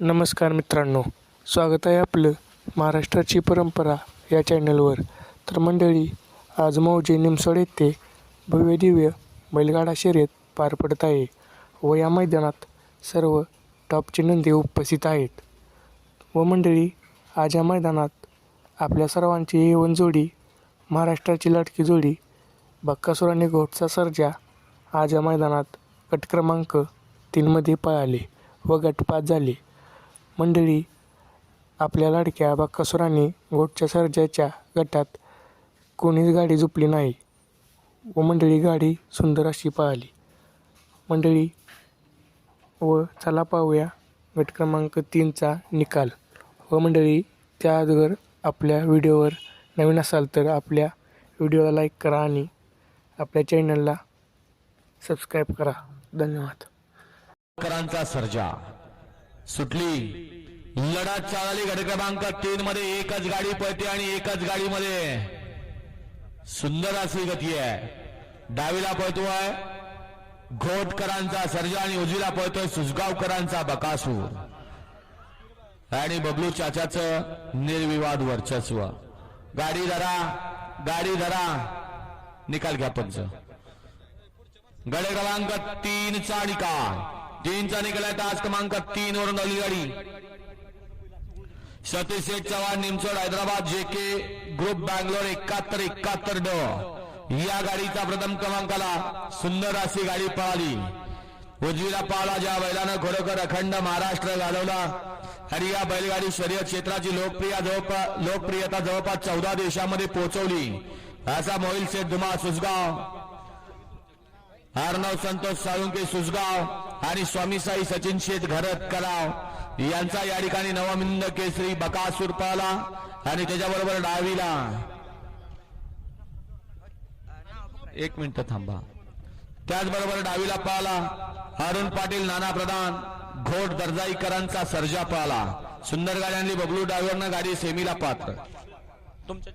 नमस्कार मित्रांनो स्वागत आहे आपलं महाराष्ट्राची परंपरा या चॅनलवर. तर मंडळी आज मौजे निमसोड येथे भव्य दिव्य बैलगाडा शर्यत पार पडत आहे व या मैदानात सर्व टॉपचे नंदी उपस्थित आहेत. व मंडळी आज या मैदानात आपल्या सर्वांची येवन जोडी महाराष्ट्राची लाटकी जोडी बक्कासूर आणि घोटचा सर्जा आज या मैदानात गट क्रमांक तीनमध्ये पळाले व गटपात झाले. मंडळी आपल्या लाडक्या बक्कासुरांनी गोटच्या सर्जाच्या गटात कोणीच गाडी झुपली नाही व मंडळी गाडी सुंदर अशी पळाली. मंडळी व चला पाहूया गट क्रमांक तीनचा निकाल. व मंडळी त्या अगोदर आपल्या व्हिडिओवर नवीन असाल तर आपल्या व्हिडिओला लाईक करा आणि आपल्या चॅनलला सबस्क्राईब करा. धन्यवाद. करांचा सर्जा. सुटली. लढा चालली गट क्रमांक तीन मध्ये. एकच गाडी पळते आणि एकच गाडीमध्ये. सुंदर अशी गती आहे. डावीला पळतोय. घोटकरांचा सर्जा आणि उजवीला पळतोय सुजगावकरांचा बकासूर. आणि बबलू चाचाचं निर्विवाद वर्चस्व. गाडी धरा गाडी धरा. निकाल घ्या पंच. गडे क्रमांक तीन चा निकाल. तीनचा निकाल आहे तास क्रमांक तीन वरून आली गाडी. सतीश शेठ चव्हाण निमसोड हैदराबाद जे के ग्रुप बँगलोर एकाहत्तर एकाहत्तर ड. या गाडीचा प्रथम क्रमांकाला सुंदर अशी गाडी पळाली. उजवीला पाला ज्या बैलानं खरोखर अखंड महाराष्ट्र घालवला. आणि या बैलगाडी शर्यत क्षेत्राची लोकप्रिय जवळपास लोकप्रियता जवळपास चौदा देशामध्ये पोहोचवली. असा मोहिल शेठ धुमा सुसगाव अर्णव संतोष साळुंके सुसगाव आणि स्वामी साई सचिन शेठ घरत कराव यांचा या ठिकाणी नवमिंद केसरी बकासूर पाला आणि त्याच्याबरोबर डावीला. एक मिनिट थांबा. त्याचबरोबर डावीला पाला अरुण पाटील नाना प्रधान घोट दर्जाईकरांचा सर्जा पाला. सुंदर गाड्यांनी बबलू डावीवरनं गाडी सेमीला पात्र. तुमच्या